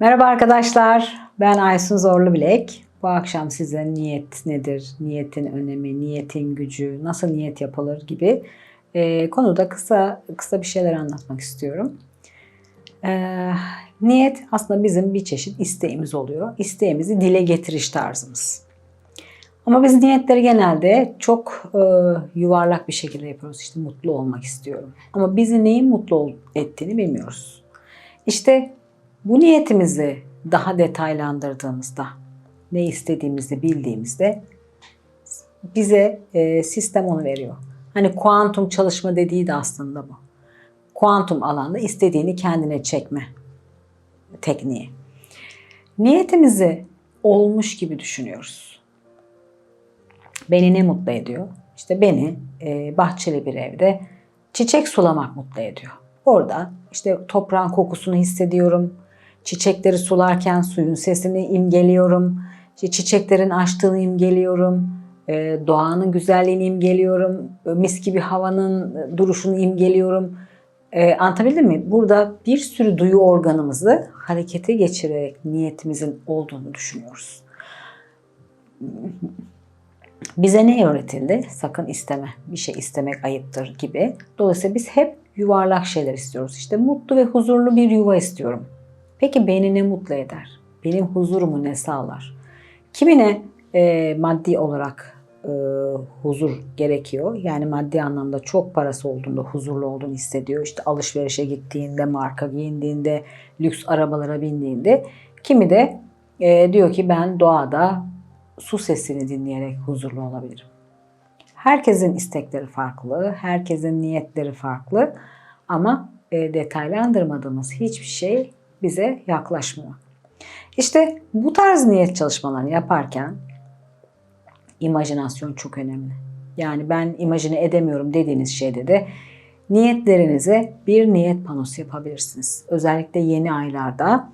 Merhaba arkadaşlar, ben Aysun Zorlu Bilek. Bu akşam size niyet nedir, niyetin önemi, niyetin gücü, nasıl niyet yapılır gibi e, konuda kısa kısa bir şeyler anlatmak istiyorum. E, niyet aslında bizim bir çeşit isteğimiz oluyor. İsteğimizi dile getiriş tarzımız. Ama biz niyetleri genelde çok e, yuvarlak bir şekilde yapıyoruz. İşte mutlu olmak istiyorum. Ama bizi neyin mutlu ettiğini bilmiyoruz. İşte bu niyetimizi daha detaylandırdığımızda, ne istediğimizi bildiğimizde bize e, sistem onu veriyor. Hani kuantum çalışma dediği de aslında bu. Kuantum alanda istediğini kendine çekme tekniği. Niyetimizi olmuş gibi düşünüyoruz. Beni ne mutlu ediyor? İşte beni e, bahçeli bir evde çiçek sulamak mutlu ediyor. Orada işte toprağın kokusunu hissediyorum. Çiçekleri sularken suyun sesini imgeliyorum. Çiçeklerin açtığını imgeliyorum. E, doğanın güzelliğini imgeliyorum. Mis gibi havanın e, duruşunu imgeliyorum. E, anlatabildim mi? Burada bir sürü duyu organımızı harekete geçirerek niyetimizin olduğunu düşünüyoruz. Bize ne öğretildi? Sakın isteme. Bir şey istemek ayıptır gibi. Dolayısıyla biz hep yuvarlak şeyler istiyoruz. İşte mutlu ve huzurlu bir yuva istiyorum. Peki beni ne mutlu eder? Benim huzurumu ne sağlar? Kimine e, maddi olarak e, huzur gerekiyor. Yani maddi anlamda çok parası olduğunda huzurlu olduğunu hissediyor. İşte alışverişe gittiğinde, marka giyindiğinde, lüks arabalara bindiğinde. Kimi de e, diyor ki ben doğada su sesini dinleyerek huzurlu olabilirim. Herkesin istekleri farklı, herkesin niyetleri farklı ama e, detaylandırmadığımız hiçbir şey bize yaklaşmıyor. İşte bu tarz niyet çalışmalarını yaparken imajinasyon çok önemli. Yani ben imajine edemiyorum dediğiniz şeyde de niyetlerinize bir niyet panosu yapabilirsiniz. Özellikle yeni aylarda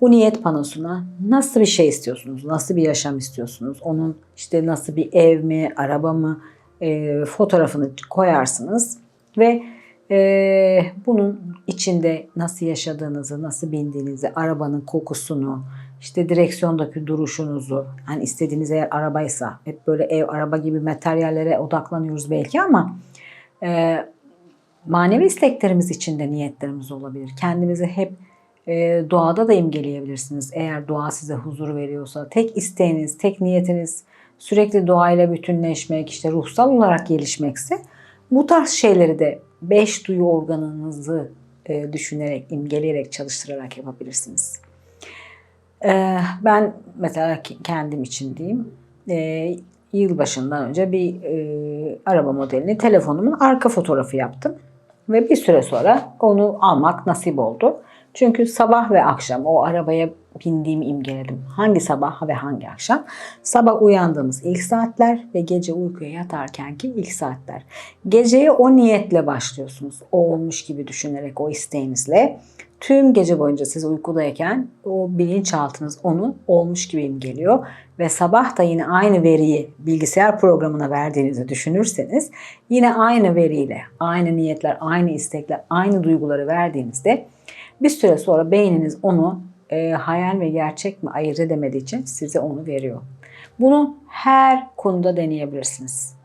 bu niyet panosuna nasıl bir şey istiyorsunuz? Nasıl bir yaşam istiyorsunuz? Onun işte nasıl bir ev mi, araba mı e, fotoğrafını koyarsınız ve e, bunun içinde nasıl yaşadığınızı, nasıl bindiğinizi, arabanın kokusunu, işte direksiyondaki duruşunuzu, hani istediğiniz eğer arabaysa, hep böyle ev, araba gibi materyallere odaklanıyoruz belki ama e, manevi isteklerimiz içinde niyetlerimiz olabilir. Kendimizi hep e, doğada da imgeleyebilirsiniz. Eğer doğa size huzur veriyorsa, tek isteğiniz, tek niyetiniz sürekli doğayla bütünleşmek, işte ruhsal olarak gelişmekse bu tarz şeyleri de beş duyu organınızı e, düşünerek, imgeleyerek, çalıştırarak yapabilirsiniz. E, ben mesela kendim için diyeyim, e, yılbaşından önce bir e, araba modelini telefonumun arka fotoğrafı yaptım. Ve bir süre sonra onu almak nasip oldu. Çünkü sabah ve akşam o arabaya bindiğimi imgeledim. Hangi sabah ve hangi akşam? Sabah uyandığımız ilk saatler ve gece uykuya yatarkenki ilk saatler. Geceye o niyetle başlıyorsunuz. O olmuş gibi düşünerek, o isteğinizle. Tüm gece boyunca siz uykudayken o bilinçaltınız onu olmuş gibi imgeliyor. Ve sabah da yine aynı veriyi bilgisayar programına verdiğinizi düşünürseniz yine aynı veriyle, aynı niyetler, aynı istekler, aynı duyguları verdiğinizde bir süre sonra beyniniz onu e, hayal ve gerçek mi ayırt edemediği için size onu veriyor. Bunu her konuda deneyebilirsiniz.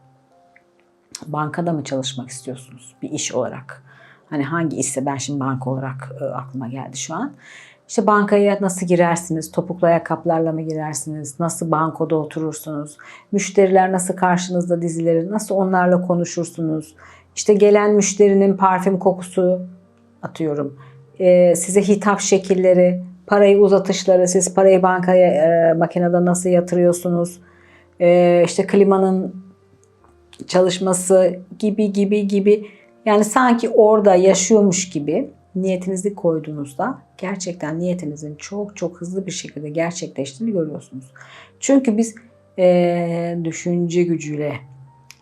Bankada mı çalışmak istiyorsunuz bir iş olarak? Hani hangi işse ben şimdi banka olarak e, aklıma geldi şu an. İşte bankaya nasıl girersiniz? Topuklu ayakkabılarla mı girersiniz? Nasıl bankoda oturursunuz? Müşteriler nasıl karşınızda dizileri? Nasıl onlarla konuşursunuz? İşte gelen müşterinin parfüm kokusu atıyorum. e, size hitap şekilleri, parayı uzatışları, siz parayı bankaya e, makinede nasıl yatırıyorsunuz? E, işte klimanın çalışması gibi gibi gibi yani sanki orada yaşıyormuş gibi niyetinizi koyduğunuzda gerçekten niyetinizin çok çok hızlı bir şekilde gerçekleştiğini görüyorsunuz. Çünkü biz eee, düşünce gücüyle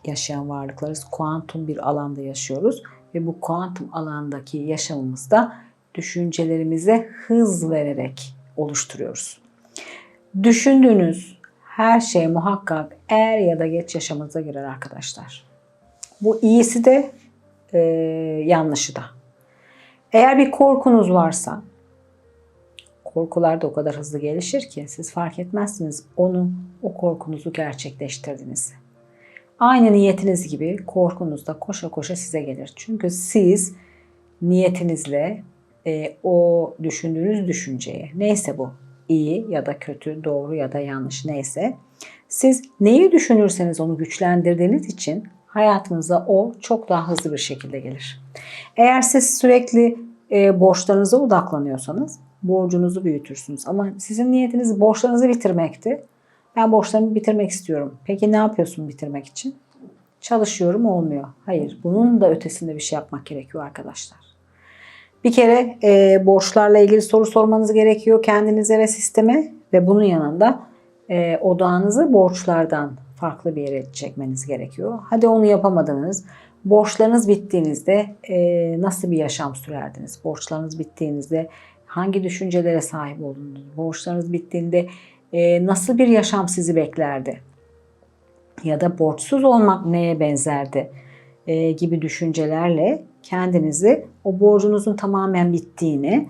yaşayan varlıklarız. Kuantum bir alanda yaşıyoruz ve bu kuantum alandaki yaşamımızda düşüncelerimize hız vererek oluşturuyoruz. Düşündüğünüz her şey muhakkak er ya da geç yaşamınıza girer arkadaşlar. Bu iyisi de e, yanlışı da. Eğer bir korkunuz varsa korkular da o kadar hızlı gelişir ki siz fark etmezsiniz onu, o korkunuzu gerçekleştirdiğinizi. Aynı niyetiniz gibi korkunuz da koşa koşa size gelir. Çünkü siz niyetinizle e, o düşündüğünüz düşünceye neyse bu iyi ya da kötü, doğru ya da yanlış neyse siz neyi düşünürseniz onu güçlendirdiğiniz için hayatınıza o çok daha hızlı bir şekilde gelir. Eğer siz sürekli e, borçlarınıza odaklanıyorsanız borcunuzu büyütürsünüz. Ama sizin niyetiniz borçlarınızı bitirmekti. Ben borçlarımı bitirmek istiyorum. Peki ne yapıyorsun bitirmek için? Çalışıyorum olmuyor. Hayır, bunun da ötesinde bir şey yapmak gerekiyor arkadaşlar. Bir kere e, borçlarla ilgili soru sormanız gerekiyor kendinize ve sisteme ve bunun yanında e, odağınızı borçlardan farklı bir yere çekmeniz gerekiyor. Hadi onu yapamadınız. Borçlarınız bittiğinizde e, nasıl bir yaşam sürerdiniz? Borçlarınız bittiğinizde hangi düşüncelere sahip oldunuz? Borçlarınız bittiğinde e, nasıl bir yaşam sizi beklerdi? Ya da borçsuz olmak neye benzerdi? E, gibi düşüncelerle kendinizi o borcunuzun tamamen bittiğini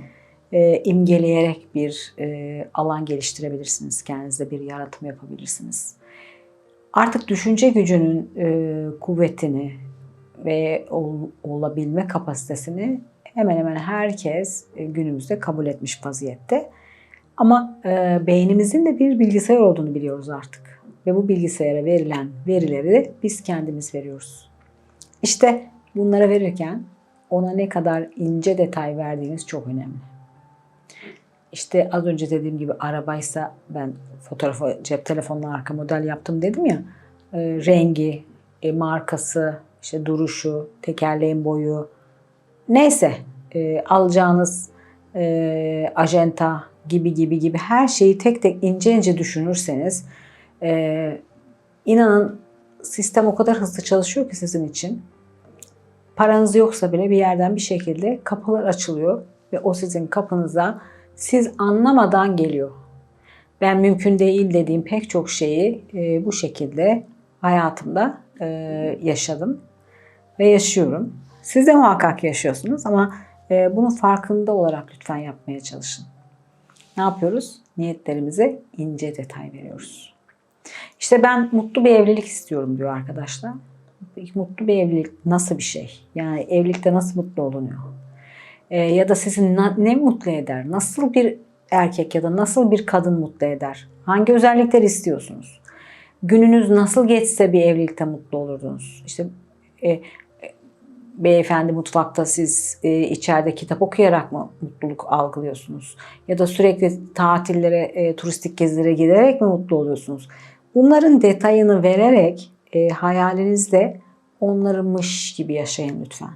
e, imgeleyerek bir e, alan geliştirebilirsiniz. Kendinize bir yaratım yapabilirsiniz. Artık düşünce gücünün e, kuvvetini ve ol, olabilme kapasitesini hemen hemen herkes e, günümüzde kabul etmiş vaziyette. Ama e, beynimizin de bir bilgisayar olduğunu biliyoruz artık. Ve bu bilgisayara verilen verileri biz kendimiz veriyoruz. İşte bunlara verirken ona ne kadar ince detay verdiğiniz çok önemli. İşte az önce dediğim gibi arabaysa ben fotoğrafı cep telefonuna arka model yaptım dedim ya. E, rengi, e, markası, işte duruşu, tekerleğin boyu neyse e, alacağınız e, ajenta gibi gibi gibi her şeyi tek tek ince ince düşünürseniz e, inanın sistem o kadar hızlı çalışıyor ki sizin için. Paranız yoksa bile bir yerden bir şekilde kapılar açılıyor ve o sizin kapınıza siz anlamadan geliyor. Ben mümkün değil dediğim pek çok şeyi e, bu şekilde hayatımda e, yaşadım ve yaşıyorum. Siz de muhakkak yaşıyorsunuz ama e, bunun farkında olarak lütfen yapmaya çalışın. Ne yapıyoruz? Niyetlerimize ince detay veriyoruz. İşte ben mutlu bir evlilik istiyorum diyor arkadaşlar. Mutlu bir evlilik nasıl bir şey? Yani evlilikte nasıl mutlu olunuyor? Ee, ya da sizi ne mutlu eder? Nasıl bir erkek ya da nasıl bir kadın mutlu eder? Hangi özellikler istiyorsunuz? Gününüz nasıl geçse bir evlilikte mutlu olurdunuz? İşte e, e, beyefendi mutfakta siz e, içeride kitap okuyarak mı mutluluk algılıyorsunuz? Ya da sürekli tatillere, e, turistik gezilere giderek mi mutlu oluyorsunuz? Bunların detayını vererek e, hayalinizde onlarmış gibi yaşayın lütfen.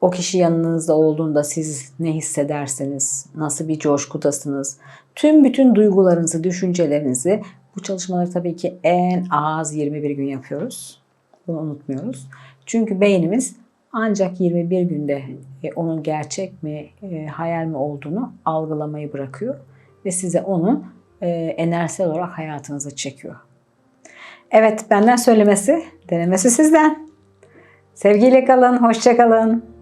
O kişi yanınızda olduğunda siz ne hissederseniz, nasıl bir coşkudasınız, tüm bütün duygularınızı, düşüncelerinizi bu çalışmaları tabii ki en az 21 gün yapıyoruz. Bunu unutmuyoruz. Çünkü beynimiz ancak 21 günde e, onun gerçek mi, e, hayal mi olduğunu algılamayı bırakıyor ve size onu e, enerjisel olarak hayatınıza çekiyor. Evet, benden söylemesi, denemesi sizden. Sevgiyle kalın, hoşça kalın.